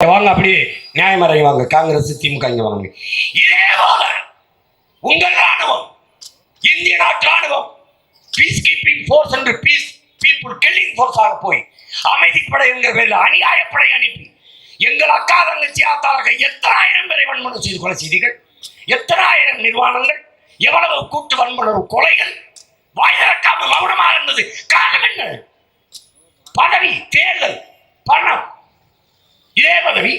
வாங்க அப்படியே நியாயமறை வாங்க. காங்கிரஸ் திமுக இங்க வாங்க. இதே போல உங்கள் ராணுவம் இந்திய நாட்டு ராணுவம் பீஸ் கீப்பிங் ஃபோர்ஸ் என்று பீஸ் பீப்புள் கில்லிங் ஃபோர்ஸாக போய் அமைதிப்படை என்கிற பேரில் அநியாயப்படை அனுப்பி எங்கள் அக்கா தங்கச்சி ஆத்தாளாக எத்தனாயிரம் பேரை வன்முறை செய்து கொலை செய்தீர்கள்? எத்தனாயிரம் நிர்வாணங்கள்? எவ்வளவு கூட்டு வன்முணர்வு கொலைகள்? வாய் திறக்காமல் மௌனமாக இருந்தது காரணம் என்ன? பதவி தேர்தல் பணம் இதே பதவி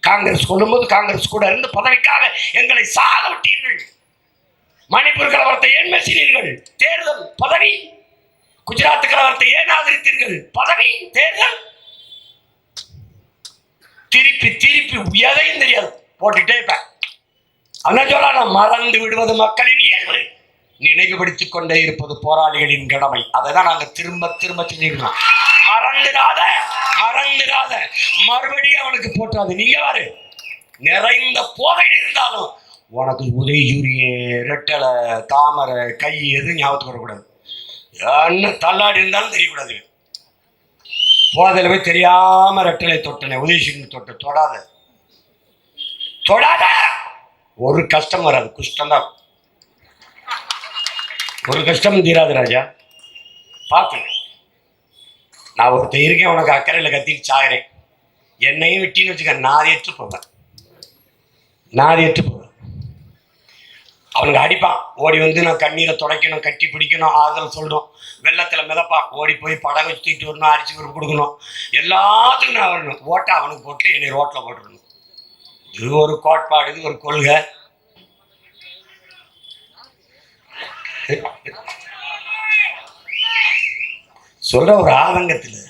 காங்கிரஸ் கொள்ளும்போது காங்கிரஸ் கூட இருந்து பதவிக்காக எங்களை சாக விட்டீர்கள். மணிப்பூர் கலவரத்தை ஏன் பேசினீர்கள் தேர்தல் பதவி. குஜராத் கலவரத்தை ஏன் ஆதரித்தீர்கள்? பதவி தேர்தல். திருப்பி திருப்பி எதையும் தெரியாது. போட்டுட்டே இருப்பேன். அதான் சொல்ல மறந்து விடுவது மக்களின் இயல்பு. நினைவுபடுத்திக் கொண்டே இருப்பது போராளிகளின் கடமை. அதை தான் நாங்கள் திரும்ப திரும்ப செஞ்சிருக்கோம் மறந்துடாத மறந்துடாத மறுபடியும் அவனுக்கு போட்டாது நீங்க யாரு? நிறைந்த போதை இருந்தாலும் உனக்கு உதயசூரிய ரெட்டலை தாமரை கை எதுவும் ஞாபகத்துக்கு வரக்கூடாது. என்ன தள்ளாடி இருந்தாலும் தெரியக்கூடாது. போதையில போய் தெரியாம ரெட்டலை தொட்டனே உதயசூரியன் தொட்ட தொடாத. தொடாத! ஒரு கஷ்டம் வராது. குஷ்டம் தான். ஒரு கஷ்டம் தீராது ராஜா. பார்த்துங்க நான் ஒருத்தன் இருக்கேன் உனக்கு அக்கறையில் கத்திட்டு சாகிறேன். என்னையும் விட்டின்னு வச்சுக்க நாதி ஏற்று போவேன். நாதி ஏற்று போவேன். அவனுக்கு அடிப்பான். ஓடி வந்து நான் கண்ணீரை துடைக்கணும் கட்டி பிடிக்கணும் ஆறுதல் சொல்லணும் வெள்ளத்தில் மிதப்பான். ஓடி போய் படகு வச்சு தூக்கிட்டு வரணும் அரிசி பருப்பு கொடுக்கணும். எல்லாத்துக்கும் நான் வரணும். ஓட்டை அவனுக்கு போட்டு என்னை ரோட்டில் போட்டுடணும் இது ஒரு கோட்பாடு இது ஒரு கொள்கை. சொல்கிற ஒரு ஆதங்கத்தில்.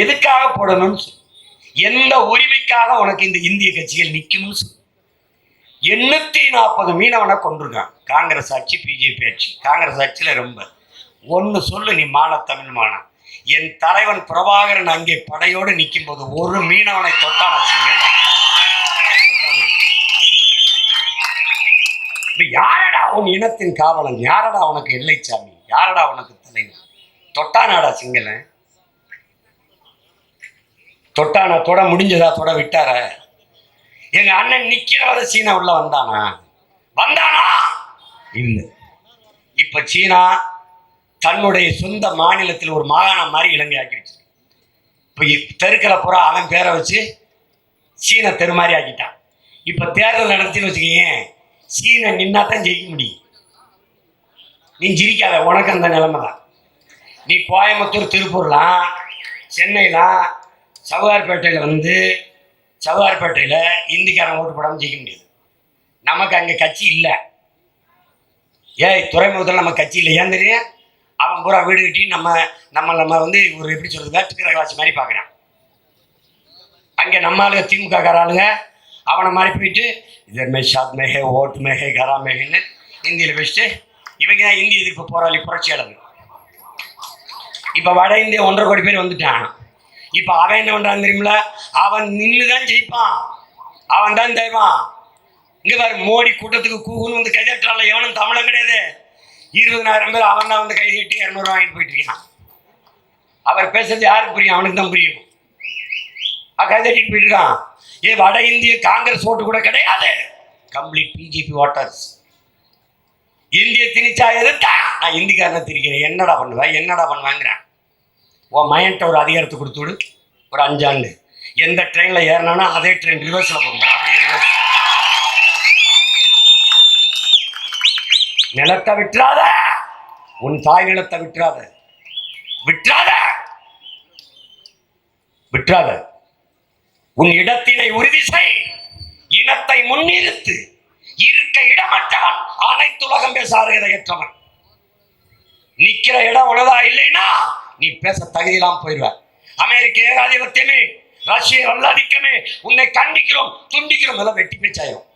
எதுக்காக போடணும்னு எந்த உரிமைக்காக உனக்கு இந்த இந்திய கட்சிகள் நிற்கும்னு சொல்லு. எண்ணூற்றி நாற்பது மீனவனை கொண்டிருக்கான் காங்கிரஸ் ஆட்சி பிஜேபி ஆட்சி. காங்கிரஸ் ஆட்சியில் ரொம்ப. ஒன்று சொல்லு நீ மான. தமிழ் மானம் என் தலைவன் பிரபாகரன் அங்கே படையோடு நிற்கும் போது ஒரு மீனவனை தொட்டான சிங்கம் இப்ப யாரடா உன் இனத்தின் காவலன். யாரடா உனக்கு எல்லைச்சாமி? யாரடா உனக்கு தலைவன்? தொட்டானாடா சிங்களன்? தொட்டானா தொட முடிஞ்சதா? தொட விட்டார? எங்க அண்ணன் நிக்கிற சீனா உள்ள வந்தானா? வந்தானா? இல்லை. இப்ப சீனா தன்னுடைய சொந்த மாநிலத்தில் ஒரு மாகாணம் மாதிரி இலங்கை ஆக்கி வச்சு இப்போ தெருக்கிற புறா அவன் பேரை வச்சு சீன தெரு மாதிரி ஆக்கிட்டான். இப்போ தேர்தல் நடத்தின்னு வச்சுக்கீங்க சீனை நின்னா தான் ஜெயிக்க முடியும். நீ ஜிரிக்காத உனக்கு அந்த நிலைமை தான் நீ கோயம்புத்தூர் திருப்பூர்லாம் சென்னைலாம் சவுகார்பேட்டையில் வந்து சவுகார்பேட்டையில் இந்திக்காரன் ஓட்டு போடாமல் ஜெயிக்க முடியாது. நமக்கு அங்கே கட்சி இல்லை. ஏய் துறைமுகத்தில் நம்ம கட்சி இல்லை. ஏன் தெரியும்? அவன் பூரா வீடு கட்டி நம்ம நம்ம நம்ம வந்து ஒரு எப்படி சொல்கிறது வேற்றுக்கிற கிளாஸ் மாதிரி பார்க்குறான். அங்கே நம்ம ஆளுங்க திமுக கார ஆளுங்க அவனை மாதிரி போயிட்டு இதர் மே ஷாத் மேகே ஓட் மேகே கரா மேகன்னு ஹிந்தியில் பேசிட்டு இவங்க தான் இந்திய எதிர்ப்பு போராளி புரட்சியாளர் இப்போ வட இந்திய ஒன்றரை கோடி பேர் வந்துட்டான். இப்போ அவன் என்ன பண்ணுறான் தெரியுமில அவன் நின்று தான் ஜெயிப்பான். அவன் தான் தெய்வான் இங்கே பாரு மோடி கூட்டத்துக்கு கூகுன்னு வந்து கைதட்டால எவனும் தமிழன் கிடையாது. இருபதனாயிரம் பேர் அவன் தான் வந்து கை தட்டி இரநூறுவா வாங்கிட்டு போயிட்டு இருக்கான். அவர் பேசுறது யாருக்கு புரியும்? அவனுக்கு தான் புரியும். அவன் கை போயிட்டு இருக்கான். ஏ வட இந்திய காங்கிரஸ் ஓட்டு கூட கிடையாது. கம்ப்ளீட் பிஜேபி ஓட்டர்ஸ் இந்திய திணிச்சா எதிர்த்தா? நான் இந்திக்காரன் திரிக்கிறேன் என்னடா பண்ணுவேன் என்னடா பண்ணுவேங்கிறேன்? உன் மையன்ட்ட ஒரு அதிகாரத்தை கொடுத்து விடு. ஒரு அஞ்சாண்டு. எந்த ட்ரெயினில் ஏறினானோ அதே ட்ரெயின் ரிவர்ஸில் போகிறேன் அப்படியே ரிவர்ஸ் நிலத்தை விட்டுறாத. உன் தாய் நிலத்தை விட்டுறாத. விட்டுறாத. விட்டுறாத. உன் இடத்தினை உறுதி செய். இனத்தை முன்னிறுத்து. இருக்க இடமற்றவன் அனைத்துலகம் பேச அருகதையற்றவன் நிக்கிற இடம் உனதா இல்லைன்னா நீ பேச தகுதியெல்லாம் போயிடுவ. அமெரிக்க ஏகாதிபத்தியமே ரஷ்ய வல்லாதிக்கமே உன்னை கண்டிக்கிறோம் துண்டிக்கிறோம் எல்லாம் வெட்டி பேச்சாயிரும்.